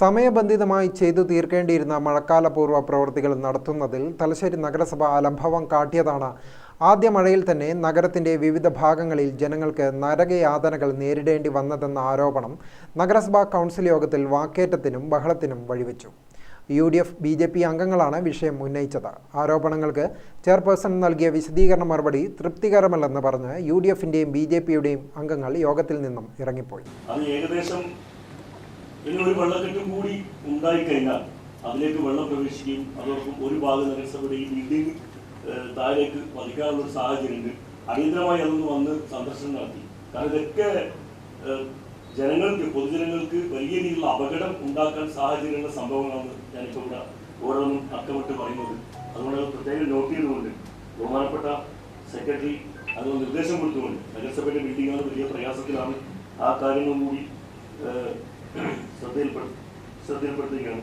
സമയബന്ധിതമായി ചെയ്തു തീർക്കേണ്ടിയിരുന്ന മഴക്കാലപൂർവ പ്രവൃത്തികൾ നടത്തുന്നതിൽ തലശ്ശേരി നഗരസഭ അലംഭവം കാട്ടിയതാണ്. ആദ്യ മഴയിൽ തന്നെ നഗരത്തിന്റെ വിവിധ ഭാഗങ്ങളിൽ ജനങ്ങൾക്ക് നരകയാതനകൾ നേരിടേണ്ടി വന്നതെന്ന ആരോപണം നഗരസഭാ കൗൺസിൽ യോഗത്തിൽ വാക്കേറ്റത്തിനും ബഹളത്തിനും വഴിവെച്ചു. U D F B J P അംഗങ്ങളാണ് വിഷയം ഉന്നയിച്ചത്. ആരോപണങ്ങൾക്ക് ചെയർപേഴ്സൺ നൽകിയ വിശദീകരണ മറുപടി തൃപ്തികരമല്ലെന്ന് പറഞ്ഞ് യു ഡി എഫിന്റെയും ബി ജെ പിയുടെയും അംഗങ്ങൾ യോഗത്തിൽ നിന്നും ഇറങ്ങിപ്പോയി. അത് ഏകദേശം ഇനി ഒരു വെള്ളക്കെട്ടും കൂടി ഉണ്ടായിക്കഴിഞ്ഞാൽ അതിലേക്ക് വെള്ളം പ്രവേശിക്കുകയും അതോടൊപ്പം ഒരു ഭാഗം നഗരസഭയുടെ ഈ ബിൽഡിംഗ് താഴേക്ക് പതിക്കാനുള്ള ഒരു സാഹചര്യമുണ്ട്. അടിയന്തരമായി അതൊന്ന് വന്ന് സന്ദർശനം നടത്തി. കാരണം ഇതൊക്കെ ജനങ്ങൾക്ക് പൊതുജനങ്ങൾക്ക് വലിയ രീതിയിലുള്ള അപകടം ഉണ്ടാക്കാൻ സാഹചര്യമുള്ള സംഭവങ്ങളാണ് ഞാനിപ്പോൾ ഇവിടെ ഓരോന്നും അക്കമിട്ട് പറയുന്നത്. അതുകൊണ്ട് അത് പ്രത്യേകം നോട്ട് ചെയ്തുകൊണ്ട് ബഹുമാനപ്പെട്ട സെക്രട്ടറി അത് നിർദ്ദേശം കൊടുത്തുകൊണ്ട് നഗരസഭയുടെ ബിൽഡിങ്ങുകൾ വലിയ പ്രയാസത്തിലാണ് ആ കാര്യങ്ങളും കൂടി ഏഹ്, ശ്രദ്ധയിൽപ്പെടു ശ്രദ്ധയിൽപ്പെടുത്തുകയാണ്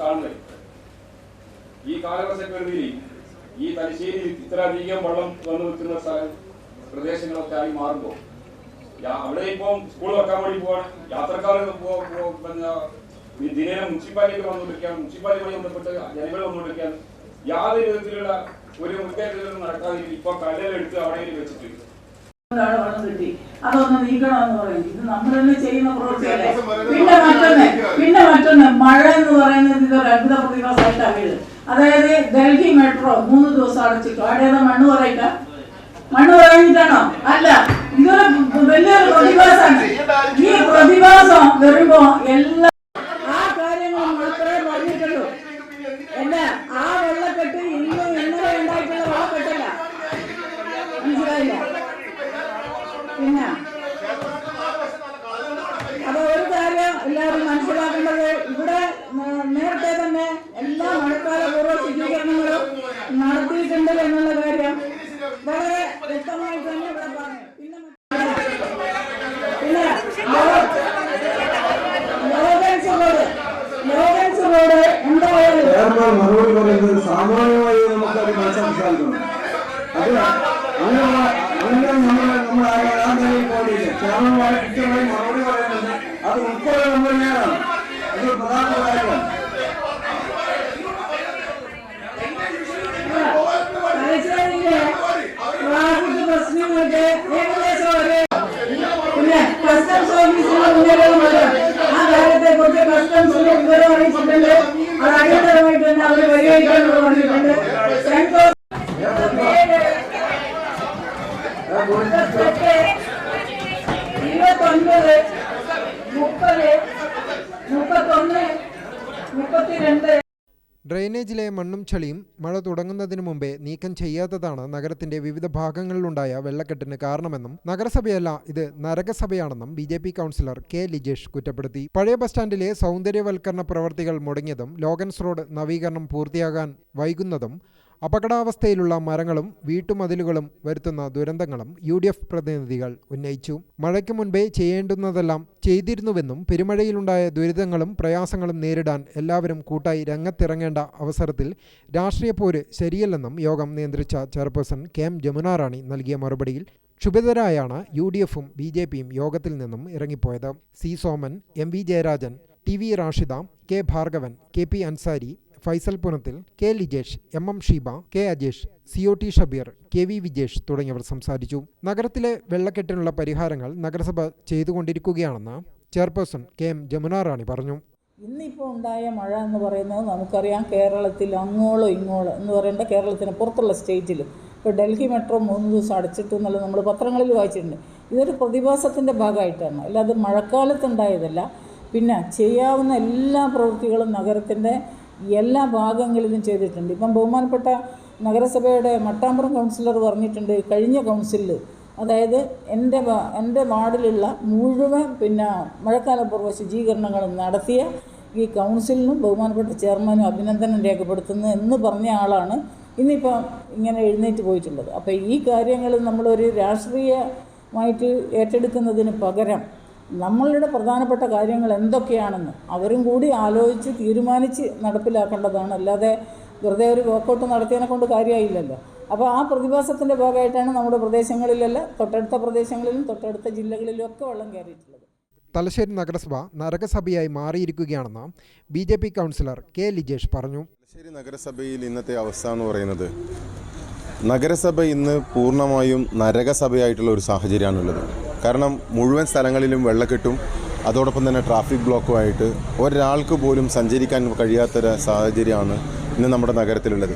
കാണുന്നത്? ഈ കാലവർഷക്കെടുതിയിൽ ഈ തലശ്ശേരി ഇത്രയധികം വെള്ളം വന്നു നിൽക്കുന്ന സ്ഥലം പ്രദേശങ്ങളൊക്കെ ആയി മാറുമ്പോൾ അവിടെ ഇപ്പം സ്കൂൾ വെക്കാൻ വേണ്ടി പോവാൻ യാത്രക്കാർ ദിനേന മുനിസിപ്പാലിറ്റി വന്നുകൊണ്ടിരിക്കുകയാണ്. മുനിസിപ്പാലിറ്റി ബന്ധപ്പെട്ട് ജനങ്ങൾ വന്നുകൊണ്ടിരിക്കുകയാണ്. യാതൊരു വിധത്തിലുള്ള ഒരു മുൻകരുതലും നടക്കാതെ ഇപ്പൊ കല്ലെടുത്ത് അവിടെ വെച്ചിട്ട് ഒരാൾ വെള്ളം കിട്ടി. അതൊന്ന് നീക്കണമെന്ന് പറയും. ഇത് നമ്മൾ തന്നെ ചെയ്യുന്ന പ്രവൃത്തിയല്ലേ? പിന്നെ മറ്റൊന്ന് പിന്നെ മറ്റൊന്ന് മഴ എന്ന് പറയുന്നത് ഇതൊരു അത്ഭുത പ്രതിഭാസമായിട്ടാണ് വീട് അതായത് ഡൽഹി മെട്രോ മൂന്ന് ദിവസം അടച്ചിട്ടു. അവിടെ ഏതാ മണ്ണ് പറയില്ല മണ്ണ് പറയുന്നിട്ടാണോ അല്ല ഇതൊരു വലിയൊരു പ്രതിഭാസമാണ്. ഈ പ്രതിഭാസം വരുമ്പോ എല്ലാ അപ്പൊ ഒരു കാര്യം എല്ലാവരും മനസ്സിലാക്കേണ്ടത് ഇവിടെ നേരത്തെ തന്നെ എല്ലാ മഴക്കാല പൂർവ ശുചീകരണങ്ങളും നടത്തിയിട്ടുണ്ട് എന്നുള്ള കാര്യം വളരെ വ്യക്തമായിട്ട് തന്നെ ഇവിടെ പറഞ്ഞു പിന്നെ മറ്റേ- പിന്നെ law- Lawrence road Lawrence road എന്തായാലും ചെയർമാൻ മറുപടി പറയുന്നത് സാമാന്യമായി നമുക്കത് മനസ്സിലാക്കാൻ സാധിക്കണം അത് അങ്ങനെ അങ്ങനെ നമ്മൾ നമ്മൾ ആ നിലയിൽ പോയില്ല ചെയർമാൻ കൃത്യമായി മറുപടി പറയുന്നത് അത് ഉൾപ്പെടെ നമ്മൾ നേരാണ് അത് ഡ്രെയിനേജിലെ മണ്ണും ചളിയും മഴ തുടങ്ങുന്നതിനു മുമ്പേ നീക്കം ചെയ്യാത്തതാണ് നഗരത്തിന്റെ വിവിധ ഭാഗങ്ങളിലുണ്ടായ വെള്ളക്കെട്ടിന് കാരണമെന്നും നഗരസഭയല്ല ഇത് നരകസഭയാണെന്നും B J P councillor K Lijesh കുറ്റപ്പെടുത്തി. പഴയ ബസ് സ്റ്റാൻഡിലെ സൗന്ദര്യവൽക്കരണ പ്രവർത്തികൾ മുടങ്ങിയതും ലോഗൻസ് റോഡ് നവീകരണം പൂർത്തിയാകാൻ വൈകുന്നതും അപകടാവസ്ഥയിലുള്ള മരങ്ങളും വീട്ടുമതിലുകളും വരുത്തുന്ന ദുരന്തങ്ങളും യു പ്രതിനിധികൾ ഉന്നയിച്ചു. മഴയ്ക്ക് മുൻപേ ചെയ്യേണ്ടുന്നതെല്ലാം ചെയ്തിരുന്നുവെന്നും പെരുമഴയിലുണ്ടായ ദുരിതങ്ങളും പ്രയാസങ്ങളും നേരിടാൻ എല്ലാവരും കൂട്ടായി രംഗത്തിറങ്ങേണ്ട അവസരത്തിൽ രാഷ്ട്രീയ പോര് ശരിയല്ലെന്നും യോഗം നിയന്ത്രിച്ച ചെയർപേഴ്സൺ കെ എം ജമുനാറാണി നൽകിയ മറുപടിയിൽ ക്ഷുഭിതരായാണ് യു ഡി എഫും ബി ജെ പിയും യോഗത്തിൽ നിന്നും ഇറങ്ങിപ്പോയത്. C Soman M V Jayarajan T V Rashida K Bhargavan K P Ansari Faisal Punathil K Lijesh M M Sheeba K Ajesh C T Shabeer K V Vijesh തുടങ്ങിയവർ സംസാരിച്ചു. നഗരത്തിലെ വെള്ളക്കെട്ടിനുള്ള പരിഹാരങ്ങൾ നഗരസഭ ചെയ്തുകൊണ്ടിരിക്കുകയാണെന്ന് chairperson K M Jamuna Rani പറഞ്ഞു. ഇന്നിപ്പോൾ ഉണ്ടായ മഴ എന്ന് പറയുന്നത് നമുക്കറിയാം കേരളത്തിൽ അങ്ങോളോ ഇങ്ങോളോ എന്ന് പറയേണ്ട കേരളത്തിന് പുറത്തുള്ള സ്റ്റേറ്റിൽ ഇപ്പോൾ ഡൽഹി മെട്രോ മൂന്ന് ദിവസം അടച്ചിട്ടു എന്നുള്ളത് നമ്മൾ പത്രങ്ങളിൽ വായിച്ചിട്ടുണ്ട്. ഇതൊരു പ്രതിഭാസത്തിന്റെ ഭാഗമായിട്ടാണ്. അല്ലാതെ മഴക്കാലത്തുണ്ടായതല്ല പിന്നെ ചെയ്യാവുന്ന എല്ലാ പ്രവൃത്തികളും നഗരത്തിന്റെ എല്ലാ ഭാഗങ്ങളിലും ചെയ്തിട്ടുണ്ട്. ഇപ്പം ബഹുമാനപ്പെട്ട നഗരസഭയുടെ മട്ടാമ്പുറം കൗൺസിലർ പറഞ്ഞിട്ടുണ്ട് കഴിഞ്ഞ കൗൺസിലിൽ അതായത് എന്റെ എന്റെ വാർഡിലുള്ള മുഴുവൻ പിന്നെ മഴക്കാലപൂർവ ശുചീകരണങ്ങളും നടത്തിയ ഈ കൗൺസിലിനും ബഹുമാനപ്പെട്ട ചെയർമാനും അഭിനന്ദനം രേഖപ്പെടുത്തുന്നു എന്ന് പറഞ്ഞ ആളാണ് ഇന്നിപ്പോൾ ഇങ്ങനെ എഴുന്നേറ്റ് പോയിട്ടുള്ളത്. അപ്പോൾ ഈ കാര്യങ്ങൾ നമ്മളൊരു രാഷ്ട്രീയമായിട്ട് ഏറ്റെടുക്കുന്നതിന് പകരം നമ്മളുടെ പ്രധാനപ്പെട്ട കാര്യങ്ങൾ എന്തൊക്കെയാണെന്ന് അവരും കൂടി ആലോചിച്ച് തീരുമാനിച്ച് നടപ്പിലാക്കേണ്ടതാണ്. അല്ലാതെ വെറുതെ ഒരു വർക്കൗട്ട് നടത്തിയതിനെ കൊണ്ട് കാര്യമായില്ലല്ലോ അപ്പോൾ ആ പ്രതിഭാസത്തിന്റെ ഭാഗമായിട്ടാണ് നമ്മുടെ പ്രദേശങ്ങളിലല്ല തൊട്ടടുത്ത പ്രദേശങ്ങളിലും തൊട്ടടുത്ത ജില്ലകളിലും ഒക്കെ വെള്ളം കയറിയിട്ടുള്ളത്. തലശ്ശേരി നഗരസഭ നരകസഭയായി മാറിയിരിക്കുകയാണെന്ന് B J P councillor K Lijesh പറഞ്ഞു. തലശ്ശേരി നഗരസഭയിൽ ഇന്നത്തെ അവസ്ഥ എന്ന് പറയുന്നത് നഗരസഭ ഇന്ന് പൂർണമായും നരകസഭയായിട്ടുള്ള ഒരു സാഹചര്യമാണുള്ളത്. കാരണം മുഴുവൻ സ്ഥലങ്ങളിലും വെള്ളക്കെട്ടും അതോടൊപ്പം തന്നെ ട്രാഫിക് ബ്ലോക്കുമായിട്ട് ഒരാൾക്ക് പോലും സഞ്ചരിക്കാൻ കഴിയാത്തൊരു സാഹചര്യമാണ് ഇന്ന് നമ്മുടെ നഗരത്തിലുള്ളത്.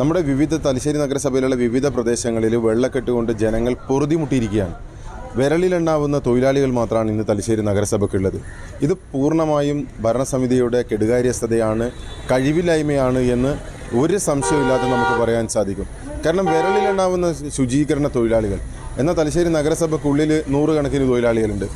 നമ്മുടെ വിവിധ തലശ്ശേരി നഗരസഭയിലുള്ള വിവിധ പ്രദേശങ്ങളിൽ വെള്ളക്കെട്ട് കൊണ്ട് ജനങ്ങൾ പൊറുതിമുട്ടിയിരിക്കുകയാണ്. വിരലിലെണ്ണാവുന്ന തൊഴിലാളികൾ മാത്രമാണ് ഇന്ന് തലശ്ശേരി നഗരസഭയ്ക്കുള്ളത്. ഇത് പൂർണമായും ഭരണസമിതിയുടെ കെടുകാര്യസ്ഥതയാണ് കഴിവില്ലായ്മയാണ് എന്ന് ഒരു സംശയമില്ലാതെ നമുക്ക് പറയാൻ സാധിക്കും. കാരണം വിരലിലെണ്ണാവുന്ന ശുചീകരണ തൊഴിലാളികൾ എന്നാൽ തലശ്ശേരി നഗരസഭയ്ക്കുള്ളിൽ നൂറുകണക്കിന് തൊഴിലാളികളുണ്ട്.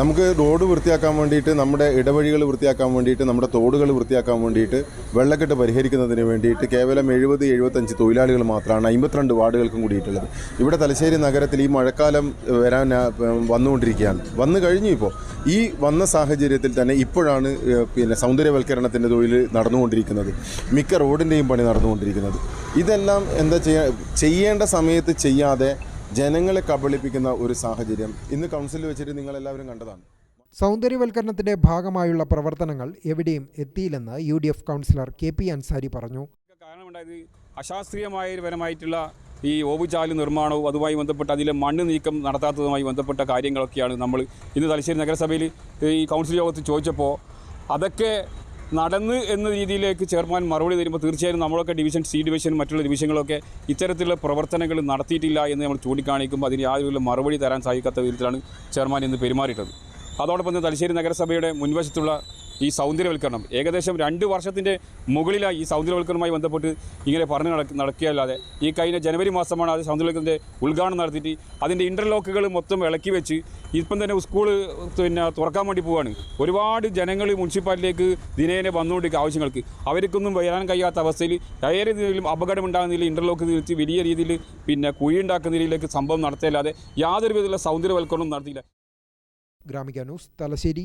നമുക്ക് റോഡ് വൃത്തിയാക്കാൻ വേണ്ടിയിട്ട് നമ്മുടെ ഇടവഴികൾ വൃത്തിയാക്കാൻ വേണ്ടിയിട്ട് നമ്മുടെ തോടുകൾ വൃത്തിയാക്കാൻ വേണ്ടിയിട്ട് വെള്ളക്കെട്ട് പരിഹരിക്കുന്നതിന് വേണ്ടിയിട്ട് കേവലം എഴുപത് എഴുപത്തഞ്ച് തൊഴിലാളികൾ മാത്രമാണ് അമ്പത്തിരണ്ട് വാർഡുകൾക്കും കൂടിയിട്ടുള്ളത്. ഇവിടെ തലശ്ശേരി നഗരത്തിൽ ഈ മഴക്കാലം വരാൻ വന്നുകൊണ്ടിരിക്കുകയാണ്. വന്നു കഴിഞ്ഞു ഇപ്പോൾ ഈ വന്ന സാഹചര്യത്തിൽ തന്നെ ഇപ്പോഴാണ് പിന്നെ സൗന്ദര്യവൽക്കരണത്തിന്റെ തൊഴിൽ നടന്നുകൊണ്ടിരിക്കുന്നത്. മിക്ക റോഡിന്റെയും പണി നടന്നുകൊണ്ടിരിക്കുന്നത്. ഇതെല്ലാം എന്താ ചെയ്യാ ചെയ്യേണ്ട സമയത്ത് ചെയ്യാതെ ജനങ്ങളെ കബളിപ്പിക്കുന്ന ഒരു സാഹചര്യം ഇന്ന് കൗൺസിലിൽ വെച്ചിട്ട് നിങ്ങൾ എല്ലാവരും കണ്ടതാണ്. സൗന്ദര്യവൽക്കരണത്തിന്റെ ഭാഗമായുള്ള പ്രവർത്തനങ്ങൾ എവിടെയും എത്തിയില്ലെന്ന് U D F councillor K P Ansari പറഞ്ഞു. കാരണമുണ്ടായത് അശാസ്ത്രീയമായ പരമായിട്ടുള്ള ഈ ഓവുചാൽ നിർമ്മാണവും അതുമായി ബന്ധപ്പെട്ട് അതിലെ മണ്ണ് നീക്കം നടത്താത്തതുമായി ബന്ധപ്പെട്ട കാര്യങ്ങളൊക്കെയാണ് നമ്മൾ ഇന്ന് തലശ്ശേരി നഗരസഭയിൽ ഈ കൗൺസിൽ യോഗത്തിൽ ചോദിച്ചപ്പോൾ അതൊക്കെ നടന്ന് എന്ന രീതിയിലേക്ക് ചെയർമാൻ മറുപടി തരുമ്പോൾ തീർച്ചയായും നമ്മളൊക്കെ ഡിവിഷൻ സി ഡിവിഷൻ മറ്റുള്ള ഡിവിഷനുകളൊക്കെ ഇത്തരത്തിലുള്ള പ്രവർത്തനങ്ങൾ നടത്തിയിട്ടില്ല എന്ന് നമ്മൾ ചൂണ്ടിക്കാണിക്കുമ്പോൾ അതിന് യാതൊരു മറുപടി തരാൻ സാധിക്കാത്ത വിധത്തിലാണ് ചെയർമാൻ ഇന്ന് പെരുമാറിയിട്ടത് അതോടൊപ്പം തന്നെ തലശ്ശേരി നഗരസഭയുടെ മുൻവശത്തുള്ള ഈ സൗന്ദര്യവൽക്കരണം. ഏകദേശം രണ്ട് വർഷത്തിന്റെ മുകളിലായി ഈ സൗന്ദര്യവൽക്കരണവുമായി ബന്ധപ്പെട്ട് ഇങ്ങനെ പറഞ്ഞു നടക്ക നടക്കുകയല്ലാതെ ഈ കഴിഞ്ഞ ജനുവരി മാസമാണ് അത് സൗന്ദര്യവൽക്കരണത്തിന്റെ ഉദ്ഘാടനം നടത്തിയിട്ട് അതിന്റെ ഇന്റർലോക്കുകൾ മൊത്തം ഇളക്കി വെച്ച് ഇപ്പം തന്നെ സ്കൂൾ പിന്നെ തുറക്കാൻ വേണ്ടി പോവുകയാണ് ഒരുപാട് ജനങ്ങൾ മുനിസിപ്പാലിറ്റിയിലേക്ക് ദിനേനെ വന്നുകൊണ്ടിരിക്കുക ആവശ്യങ്ങൾക്ക്. അവർക്കൊന്നും വരാൻ കഴിയാത്ത അവസ്ഥയിൽ ഏറെ രീതിയിലും അപകടം ഉണ്ടാകുന്നതിൽ ഇന്റർലോക്ക് തിരിച്ച് വലിയ രീതിയിൽ പിന്നെ കുഴി ഉണ്ടാക്കുന്ന രീതിയിലേക്ക് സംഭവം നടത്തിയല്ലാതെ യാതൊരു വിധത്തിലുള്ള സൗന്ദര്യവൽക്കരണവും നടത്തിയില്ല. Gramika news Thalassery.